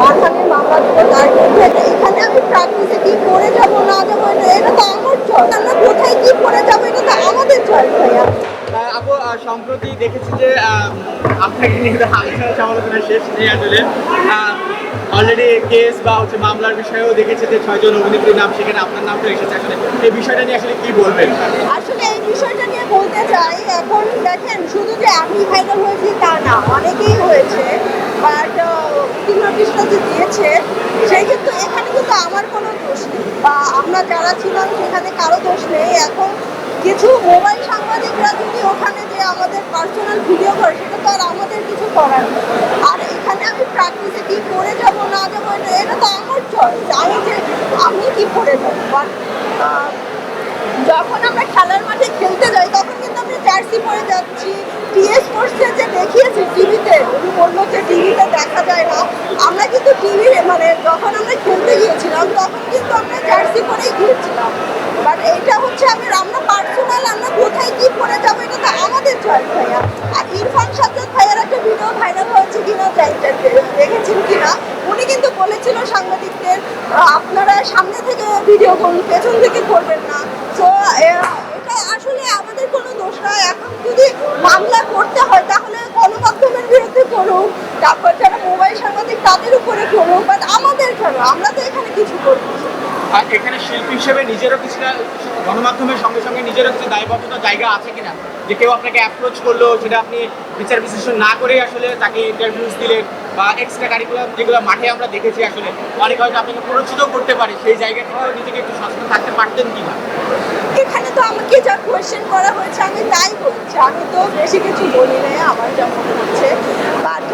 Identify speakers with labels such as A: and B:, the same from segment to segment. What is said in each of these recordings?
A: মানহানির মামলা দেবো তার মধ্যে এখানে আমি প্র্যাকটিসে কি করে যাব না যাব এটা তো আমার চয়েস আমরা কোথায় কি করে যাব এটা তো আমাদের চয়েস ভাইয়া।
B: আপু সম্প্রতি দেখেছি যে আপনাকে নিয়ে আলোচনা সমালোচনা শেষ নেই আসলে। অলরেডি কেস বা হচ্ছে মামলার বিষয়েও দেখেছি যে ছয়জন অভিনেত্রীর নাম সেখানে আপনার নামটা এসেছে আসলে। এই বিষয়টা নিয়ে আসলে কি বলবেন?
A: আসলে এই বিষয়টা নিয়ে বলতে চাই এখন দেখেন শুধু যে আমি ভাইরাল হয়েছি তা না অনেকেই হয়েছে। বাট নোটিশটা যে দিয়েছে, সেই কিন্তু এখানে কিন্তু আমার কোনো দোষ নেই। বা আমরা যারা ছিলাম, সেখানে কারও দোষ নেই। এখন কিছু মোবাইল সাংবাদিকরা যদি ওখানে যে আমাদের পার্সোনাল ভিডিও করে, সেটা তো আর আমাদের কিছু করার আর এখানে আমি প্র্যাকটিসে কি করে যাব, না যাব, এটা এটা তো আমার চয়েস আমি যে আমি কি করে যাব? বাট যখন আমরা খেলার মাঠে খেলতে যাই, তখন কিন্তু আমরা জার্সি পরে যাচ্ছি টিএস স্পোর্টসে যে দেখিয়েছি টিভিতে উনি বলল যে টিভিতে দেখা যায় না আমরা কিন্তু টিভি মানে যখন আমরা খেলতে গিয়েছিলাম, তখন কিন্তু আমরা জার্সি পরেই গিয়েছিলাম বাট এইটা হচ্ছে আমি আমরা পার্সোনাল আমরা কোথায় কি পরে যাব, এটা তো আমাদের চয়েস ভাইয়া। আর ইরফান সাজ্জাদ ভাইয়ার একটা ভিডিও ভাইরাল হয়েছে কিনা দেখেছেন কিনা? উনি কিন্তু বলেছিল সাংবাদিকদের, আপনারা সামনে থেকে ভিডিও করুন, পেছন থেকে করবেন না। তো এটা আসলে আমাদের কোনো দোষ নয় এখন যদি মামলা করতে হয় তাহলে গণমাধ্যমের বিরুদ্ধে করুক তারপর যারা মোবাইল সাংবাদিক তাদের বাট আমাদের কেন আমরা তো এখানে কিছু করব
B: আর এখানে শিল্পী হিসেবে নিজেরও কিছুটা গণমাধ্যমের সঙ্গে সঙ্গে নিজেরও কিছু দায়বদ্ধতা জায়গা আছে কিনা? যে কেউ আপনাকে অ্যাপ্রোচ করল সেটা আপনি বিচার বিশ্লেষণ না করে আসলে তাকে ইন্টারভিউস দিলেন বা এক্সট্রা কারিকুলাম যেগুলো মাঠে আমরা দেখেছি আসলে অনেক হয়তো আপনাকে প্ররোচিত করতে পারে সেই জায়গা থেকেও নিজেকে একটু সচেতন থাকতে পারতেন কিনা?
A: এখানে তো আমাকে যা কোয়েশ্চেন করা হয়েছে আমি তাই বলছি। আমি তো বেশি কিছু বলি নাই আমার যা মনে হচ্ছে। বাট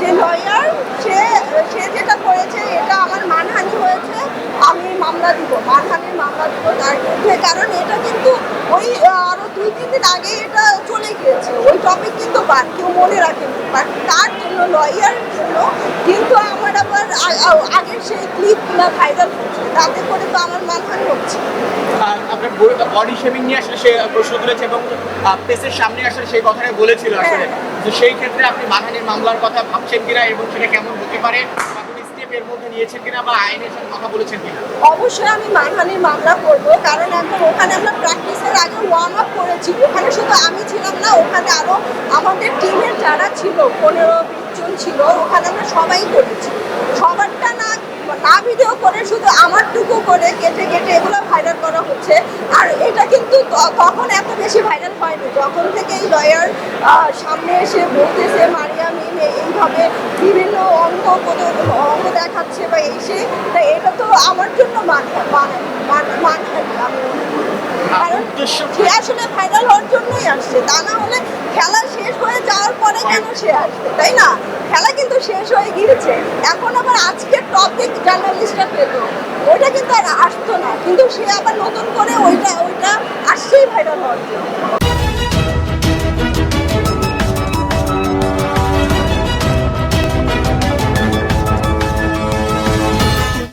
A: যে লয়ার সে সে যেটা করেছে এটা আমার মানহানি হয়েছে আমি মামলা দিব মানহানির মামলা দিব তার বিরুদ্ধে কারণ এটা কিন্তু ওই আরও দুই তিন দিন আগে এটা চলে গিয়েছে ওই টপিক কিন্তু বাদ কেউ মনে রাখেনি। বাট তার জন্য লয়ার জন্য কিন্তু আমার আবার আগের সেই ক্লিপগুলো ভাইরাল হচ্ছে। তাতে করে তো আমার মানহানি হচ্ছে।
B: আর আপনার বডি শেমিং নিয়ে আসলে সে প্রশ্ন তুলেছে এবং প্রেসের সামনে আসলে সেই কথাটাই বলেছিল আসলে। তো সেই ক্ষেত্রে আপনি মানহানির মামলার কথা ভাবছেন কিনা এবং সেটা কেমন হতে পারে? এর মধ্যে নিয়েছেন কিনা বা আইনের সাথে কথা বলেছেন কিনা?
A: অবশ্যই আমি মানহানির মামলা করব, কারণ এখন ওখানে আমরা প্র্যাকটিসের আগে ওয়ার্ম আপ করেছি। ওখানে শুধু আমি ছিলাম না, ওখানে আরও আমাদের টিমের যারা ছিল, পনেরো জন ছিল, ওখানে আমরা সবাই করেছি। সবারটা না না ভিডিও করে শুধু আমারটুকু করে কেটে কেটে এগুলো ভাইরাল করা হচ্ছে। আর এটা কিন্তু তখন হয়নি। যখন থেকে এই লয়ার সামনে এসে বলতেছে মারিয়া মিম এইভাবে বিভিন্ন অঙ্ক কত অঙ্ক দেখাচ্ছে বা এসে তা এটা তো আমার জন্য মান মান মান- মানহানি আমি কারণ সে আসলে ফাইনাল হওয়ার জন্যই আসছে। তা না হলে খেলা শেষ হয়ে যাওয়ার পরে কেন সে আসবে? তাই না? খেলা কিন্তু শেষ হয়ে গিয়েছে। এখন আবার আজকের টপিক জার্নালিস্টরা পেত ওইটা কিন্তু আর আসতো না। কিন্তু সে আবার নতুন করে ওইটা ওইটা আসছেই ভাইরাল হওয়ার জন্য।